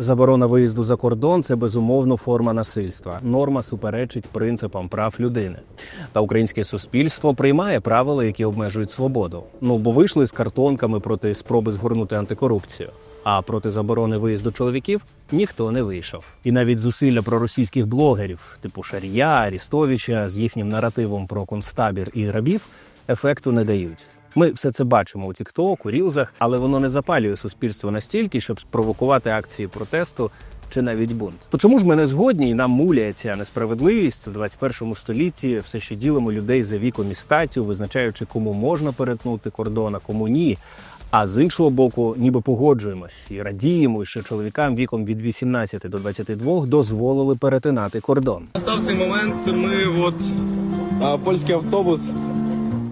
Заборона виїзду за кордон це безумовно форма насильства. Норма суперечить принципам прав людини. Та українське суспільство приймає правила, які обмежують свободу. Ну бо вийшли з картонками проти спроби згорнути антикорупцію. А проти заборони виїзду чоловіків ніхто не вийшов. І навіть зусилля проросійських блогерів, типу Шарія, Арістовича, з їхнім наративом про концтабір і рабів, ефекту не дають. Ми все це бачимо у TikTok, у рілзах, але воно не запалює суспільство настільки, щоб спровокувати акції протесту чи навіть бунт. То чому ж ми не згодні і нам муляє ця несправедливість у 21 столітті? Все ще ділимо людей за віком і статтю, визначаючи, кому можна перетнути кордон, а кому ні. А з іншого боку, ніби погоджуємось і радіємо, що чоловікам віком від 18 до 22 дозволили перетинати кордон. Настав цей момент. Ми от а, польський автобус.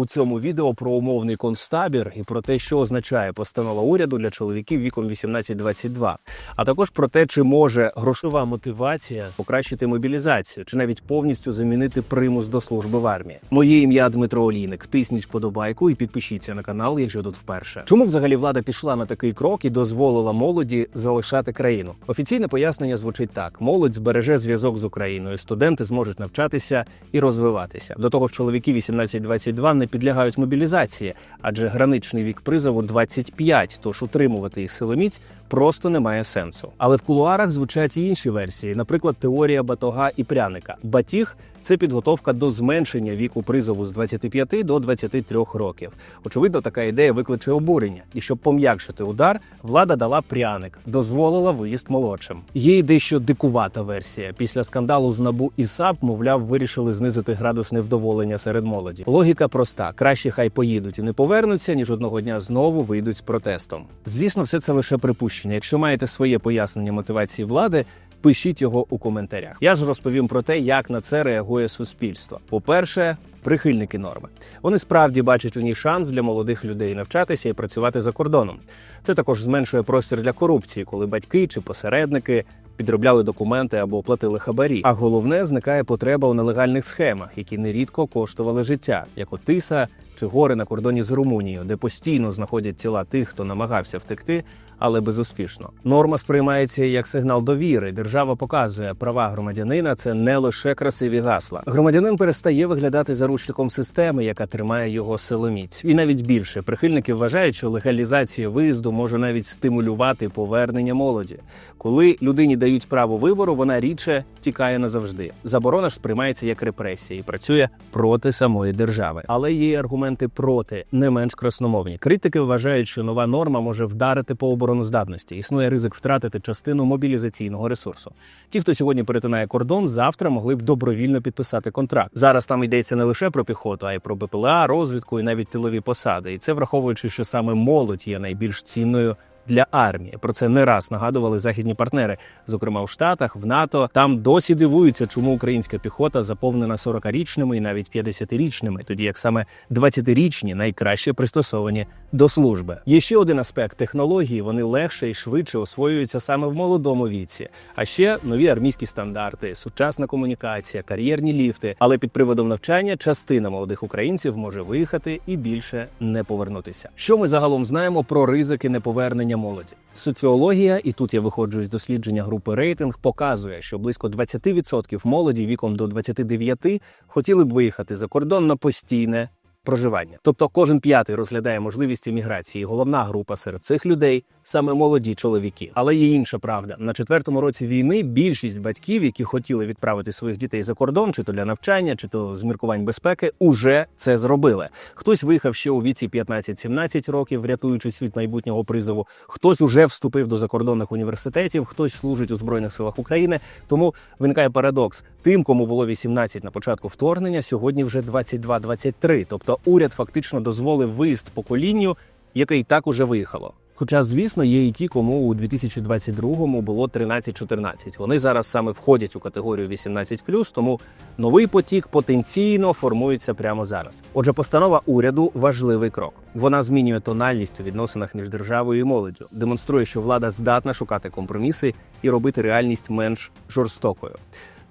У цьому відео про умовний концтабір і про те, що означає постанова уряду для чоловіків віком 18-22, а також про те, чи може грошова мотивація покращити мобілізацію, чи навіть повністю замінити примус до служби в армії. Моє ім'я Дмитро Олійник. Тисніть вподобайку і підпишіться на канал, якщо тут вперше. Чому взагалі влада пішла на такий крок і дозволила молоді залишати країну? Офіційне пояснення звучить так: молодь збереже зв'язок з Україною, студенти зможуть навчатися і розвиватися. До того ж, чоловіки 18-22 не підлягають мобілізації, адже граничний вік призову 25, тож утримувати їх силоміць просто немає сенсу. Але в кулуарах звучать і інші версії, наприклад, теорія батога і пряника. Батіг це підготовка до зменшення віку призову з 25 до 23 років. Очевидно, така ідея викличе обурення, і щоб пом'якшити удар, влада дала пряник, дозволила виїзд молодшим. Є й дещо дикувата версія. Після скандалу з набу і САП, мовляв, вирішили знизити градус невдоволення серед молоді. Логіка проста: краще хай поїдуть і не повернуться, ніж одного дня знову вийдуть з протестом. Звісно, все це лише припущення. Якщо маєте своє пояснення мотивації влади. Пишіть його у коментарях. Я ж розповім про те, як на це реагує суспільство. По-перше, прихильники норми. Вони справді бачать у ній шанс для молодих людей навчатися і працювати за кордоном. Це також зменшує простір для корупції, коли батьки чи посередники підробляли документи або платили хабарі. А головне зникає потреба у нелегальних схемах, які нерідко коштували життя, як Отиса гори на кордоні з Румунією, де постійно знаходять тіла тих, хто намагався втекти, але безуспішно. Норма сприймається як сигнал довіри. Держава показує права громадянина. Це не лише красиві гасла. Громадянин перестає виглядати заручником системи, яка тримає його силоміць. І навіть більше прихильники вважають, що легалізація виїзду може навіть стимулювати повернення молоді. Коли людині дають право вибору, вона рідше тікає назавжди. Заборона ж сприймається як репресія і працює проти самої держави. Але є аргументи проти, не менш красномовні. Критики вважають, що нова норма може вдарити по обороноздатності. Існує ризик втратити частину мобілізаційного ресурсу. Ті, хто сьогодні перетинає кордон, завтра могли б добровільно підписати контракт. Зараз там йдеться не лише про піхоту, а й про БПЛА, розвідку і навіть тилові посади. І це враховуючи, що саме молодь є найбільш цінною. Для армії про це не раз нагадували західні партнери, зокрема у Штатах, в НАТО. Там досі дивуються, чому українська піхота заповнена 40-річними і навіть 50-річними, тоді як саме 20-річні найкраще пристосовані до служби. Є ще один аспект технології: вони легше і швидше освоюються саме в молодому віці. А ще нові армійські стандарти, сучасна комунікація, кар'єрні ліфти. Але під приводом навчання частина молодих українців може виїхати і більше не повернутися. Що ми загалом знаємо про ризики неповернення молоді? Соціологія, і тут я виходжу із дослідження групи рейтинг, показує, що близько 20% молоді віком до 29 хотіли б виїхати за кордон на постійне проживання. Тобто кожен п'ятий розглядає можливість імміграції. Головна група серед цих людей саме молоді чоловіки. Але є інша правда. На четвертому році війни більшість батьків, які хотіли відправити своїх дітей за кордон, чи то для навчання, чи то з міркувань безпеки, уже це зробили. Хтось виїхав ще у віці 15-17 років, рятуючись від майбутнього призову. Хтось уже вступив до закордонних університетів, хтось служить у збройних силах України. Тому виникає парадокс: тим, кому було 18 на початку вторгнення, сьогодні вже 22-23. Тобто уряд фактично дозволив виїзд поколінню, яке і так уже виїхало. Хоча, звісно, є і ті, кому у 2022-му було 13-14. Вони зараз саме входять у категорію 18+, тому новий потік потенційно формується прямо зараз. Отже, постанова уряду важливий крок. Вона змінює тональність у відносинах між державою і молоддю, демонструє, що влада здатна шукати компроміси і робити реальність менш жорстокою.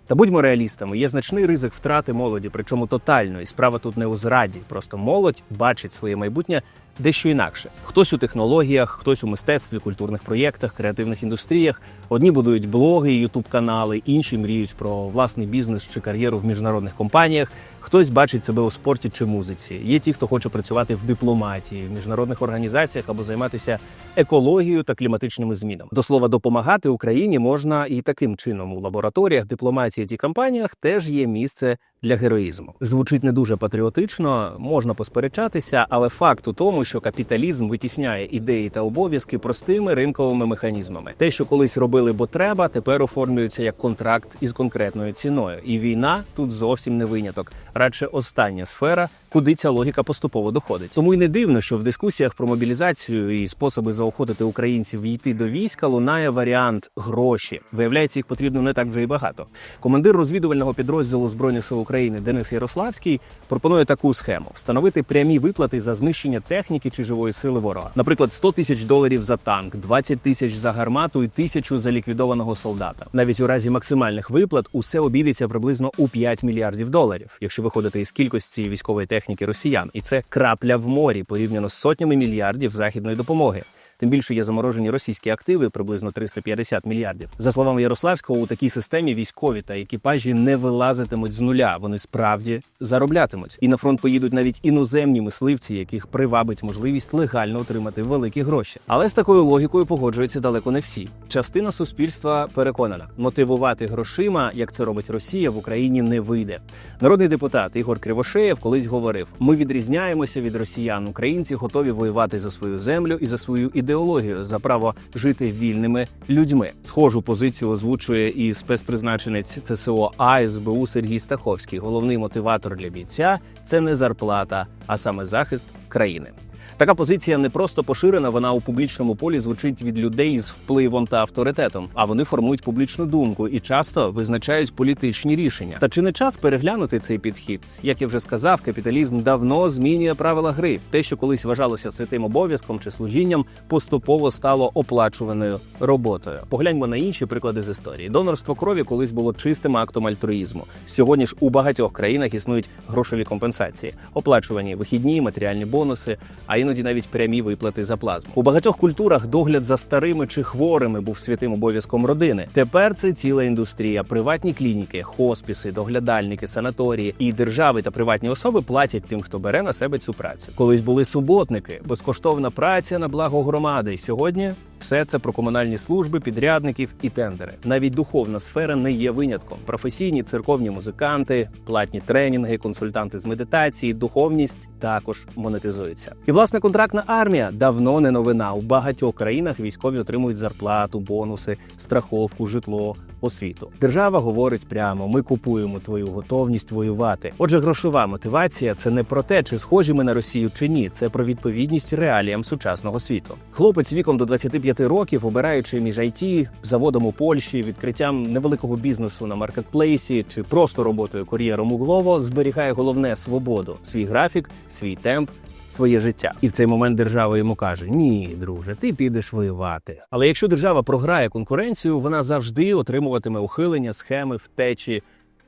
Та будьмо реалістами, є значний ризик втрати молоді, причому тотально, і Справа тут не у зраді. Просто молодь бачить своє майбутнє дещо інакше. Хтось у технологіях, хтось у мистецтві, культурних проєктах, креативних індустріях. Одні будують блоги, ютуб канали, інші мріють про власний бізнес чи кар'єру в міжнародних компаніях. Хтось бачить себе у спорті чи музиці. Є ті, хто хоче працювати в дипломатії, в міжнародних організаціях або займатися екологією та кліматичними змінами. До слова, допомагати Україні можна і таким чином у лабораторіях, дипломатії та компаніях теж є місце для героїзму. Звучить не дуже патріотично, можна посперечатися, але факт у тому, що капіталізм витісняє ідеї та обов'язки простими ринковими механізмами. Те, що колись робили, бо треба, тепер оформлюється як контракт із конкретною ціною. І війна тут зовсім не виняток, радше остання сфера, куди ця логіка поступово доходить. Тому й не дивно, що в дискусіях про мобілізацію і способи заохотити українців йти до війська лунає варіант гроші. Виявляється, їх потрібно не так вже і багато. Командир розвідувального підрозділу збройних сил України Денис Ярославський пропонує таку схему: встановити прямі виплати за знищення техніки чи живої сили ворога. Наприклад, 100 тисяч доларів за танк, 20 тисяч за гармату і тисячу за ліквідованого солдата. Навіть у разі максимальних виплат усе обійдеться приблизно у 5 мільярдів доларів, якщо виходити із кількості військової техніки росіян, і це крапля в морі порівняно з сотнями мільярдів західної допомоги. Тим більше є заморожені російські активи приблизно 350 мільярдів. За словами Ярославського, у такій системі військові та екіпажі не вилазитимуть з нуля. Вони справді зароблятимуть. І на фронт поїдуть навіть іноземні мисливці, яких привабить можливість легально отримати великі гроші. Але з такою логікою погоджуються далеко не всі. Частина суспільства переконана, мотивувати грошима, як це робить Росія, в Україні не вийде. Народний депутат Ігор Кривошеєв колись говорив: ми відрізняємося від росіян. Українці готові воювати за свою землю і за свою ідеологію за право жити вільними людьми. Схожу позицію озвучує і спецпризначенець ЦСО АСБУ Сергій Стаховський. Головний мотиватор для бійця це не зарплата, а саме захист країни. Така позиція не просто поширена, вона у публічному полі звучить від людей з впливом та авторитетом, а вони формують публічну думку і часто визначають політичні рішення. Та чи не час переглянути цей підхід? Як я вже сказав, капіталізм давно змінює правила гри. Те, що колись вважалося святим обов'язком чи служінням, поступово стало оплачуваною роботою. Погляньмо на інші приклади з історії. Донорство крові колись було чистим актом альтруїзму. Сьогодні ж у багатьох країнах існують грошові компенсації, оплачувані вихідні, матеріальні бонуси, а іноді навіть прямі виплати за плазму. У багатьох культурах догляд за старими чи хворими був святим обов'язком родини. Тепер це ціла індустрія, приватні клініки, хоспіси, доглядальники, санаторії і держави та приватні особи платять тим, хто бере на себе цю працю. Колись були суботники, безкоштовна праця на благо громади. І сьогодні все це про комунальні служби, підрядників і тендери. Навіть духовна сфера не є винятком. Професійні церковні музиканти, платні тренінги, консультанти з медитації, духовність також монетизується. І власне контрактна армія давно не новина. У багатьох країнах військові отримують зарплату, бонуси, страховку, житло. Освіту держава говорить прямо: ми купуємо твою готовність воювати. Отже, грошова мотивація це не про те, чи схожі ми на Росію чи ні. Це про відповідність реаліям сучасного світу. Хлопець віком до 25 років, обираючи між IT, заводом у Польщі, відкриттям невеликого бізнесу на маркетплейсі чи просто роботою кур'єром у Глово, зберігає головне свободу, свій графік, свій темп. Своє життя, і в цей момент держава йому каже: Ні, друже, ти підеш воювати. Але якщо держава програє конкуренцію, вона завжди отримуватиме ухилення, схеми, втечі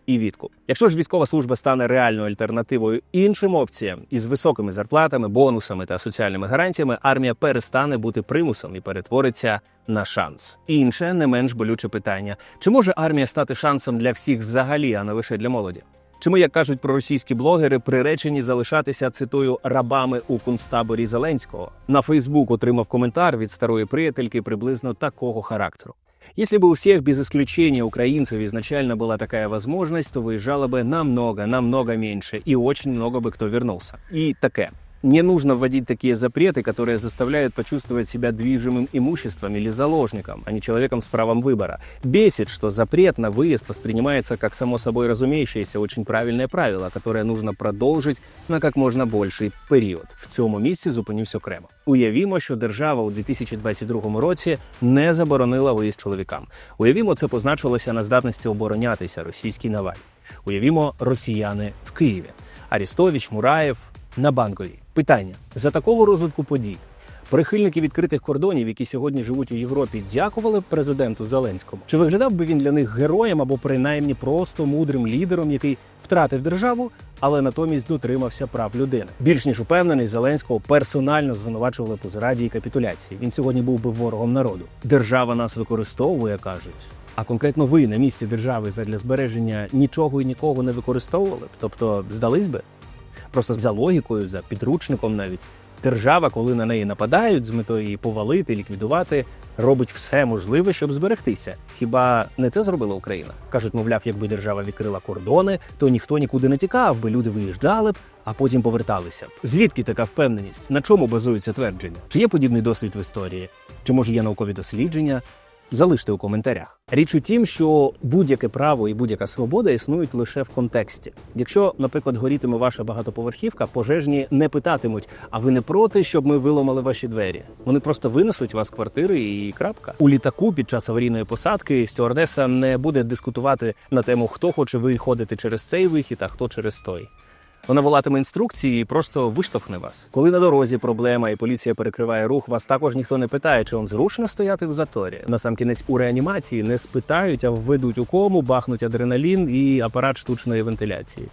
і відкуп. Якщо ж військова служба стане реальною альтернативою іншим опціям із високими зарплатами, бонусами та соціальними гарантіями, армія перестане бути примусом і перетвориться на шанс. Інше не менш болюче питання: чи може армія стати шансом для всіх взагалі, а не лише для молоді? Чи ми, як кажуть про російські блогери, приречені залишатися цитую рабами у концтаборі Зеленського? На Фейсбук отримав коментар від старої приятельки приблизно такого характеру. Если бы у всех без исключения украинцев изначально была такая возможность, то выезжало бы намного, намного меньше, и очень много бы кто вернулся. И таке. Не нужно вводить такие запреты, которые заставляют почувствовать себя движимым имуществом или заложником, а не человеком с правом выбора. Бесит, что запрет на выезд воспринимается как само собой разумеющееся очень правильное правило, которое нужно продовжить на как можна больший період. В цьому місці зупинюсь окремо. Уявімо, що держава у 2022 році не заборонила виїзд чоловікам. Уявімо, це позначилося на здатності оборонятися російській навалі. Уявімо, росіяни в Києві. Арістович, Мураєв на банковій. Питання за такого розвитку подій. Прихильники відкритих кордонів, які сьогодні живуть у Європі, дякували президенту Зеленському. Чи виглядав би він для них героєм або принаймні просто мудрим лідером, який втратив державу, але натомість дотримався прав людини? Більш ніж упевнений, Зеленського персонально звинувачували по зраді і капітуляції. Він сьогодні був би ворогом народу. Держава нас використовує, кажуть. А конкретно ви на місці держави задля збереження нічого і нікого не використовували б, тобто здались би. Просто за логікою, за підручником навіть. Держава, коли на неї нападають з метою її повалити, ліквідувати, робить все можливе, щоб зберегтися. Хіба не це зробила Україна? кажуть, мовляв, якби держава відкрила кордони, то ніхто нікуди не тікав, би люди виїжджали б, а потім поверталися б. Звідки така впевненість? На чому базується твердження? Чи є подібний досвід в історії? Чи може є наукові дослідження? Залиште у коментарях. Річ у тім, що будь-яке право і будь-яка свобода існують лише в контексті. Якщо, наприклад, горітиме ваша багатоповерхівка, пожежні не питатимуть: а ви не проти, щоб ми виламали ваші двері? Вони просто винесуть вас з квартири і крапка. У літаку під час аварійної посадки стюардеса не буде дискутувати на тему, хто хоче виходити через цей вихід, а хто через той. Вона волатиме інструкції і просто виштовхне вас. Коли на дорозі проблема і поліція перекриває рух, вас також ніхто не питає, чи вам зручно стояти в заторі. Насамкінець у реанімації не спитають, а введуть у кому, бахнуть адреналін і апарат штучної вентиляції.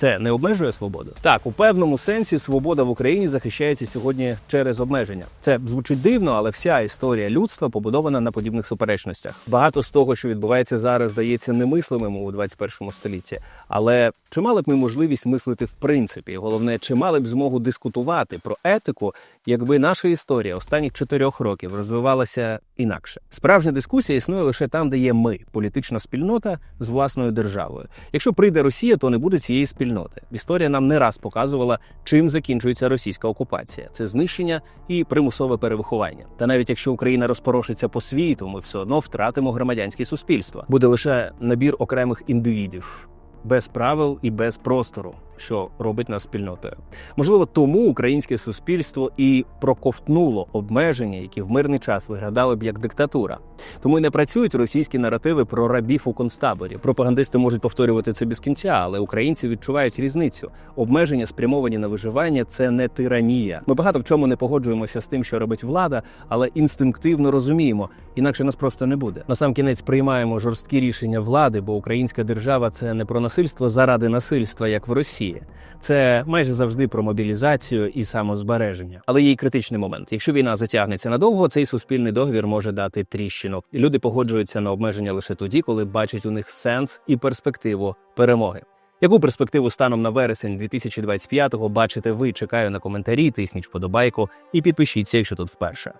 Це не обмежує свободу. Так, у певному сенсі свобода в Україні захищається сьогодні через обмеження. Це звучить дивно, але вся історія людства побудована на подібних суперечностях. Багато з того, що відбувається зараз, здається немислимим у 21 столітті. Але чи мали б ми можливість мислити в принципі? Головне, чи мали б змогу дискутувати про етику, якби наша історія останніх чотирьох років розвивалася інакше? Справжня дискусія існує лише там, де є ми, політична спільнота з власною державою. Якщо прийде Росія, то не буде цієї спільноти. Історія нам не раз показувала, чим закінчується російська окупація: це знищення і примусове перевиховання. Та навіть якщо Україна розпорошиться по світу, ми все одно втратимо громадянське суспільство. Буде лише набір окремих індивідів. Без правил і без простору, що робить нас спільнотою. Можливо, тому українське суспільство і проковтнуло обмеження, які в мирний час виглядали б як диктатура. Тому й не працюють російські наративи про рабів у концтаборі. Пропагандисти можуть повторювати це без кінця, але українці відчувають різницю. Обмеження, спрямовані на виживання, це не тиранія. Ми багато в чому не погоджуємося з тим, що робить влада, але інстинктивно розуміємо, інакше нас просто не буде. Насамкінець приймаємо жорсткі рішення влади, бо українська держава це не про насильство заради насильства, як в Росії. Це майже завжди про мобілізацію і самозбереження. Але є й критичний момент. Якщо війна затягнеться надовго, цей суспільний договір може дати тріщинок. І люди погоджуються на обмеження лише тоді, коли бачать у них сенс і перспективу перемоги. Яку перспективу станом на вересень 2025-го бачите ви? Чекаю на коментарі, тисніть вподобайку і підпишіться, якщо тут вперше.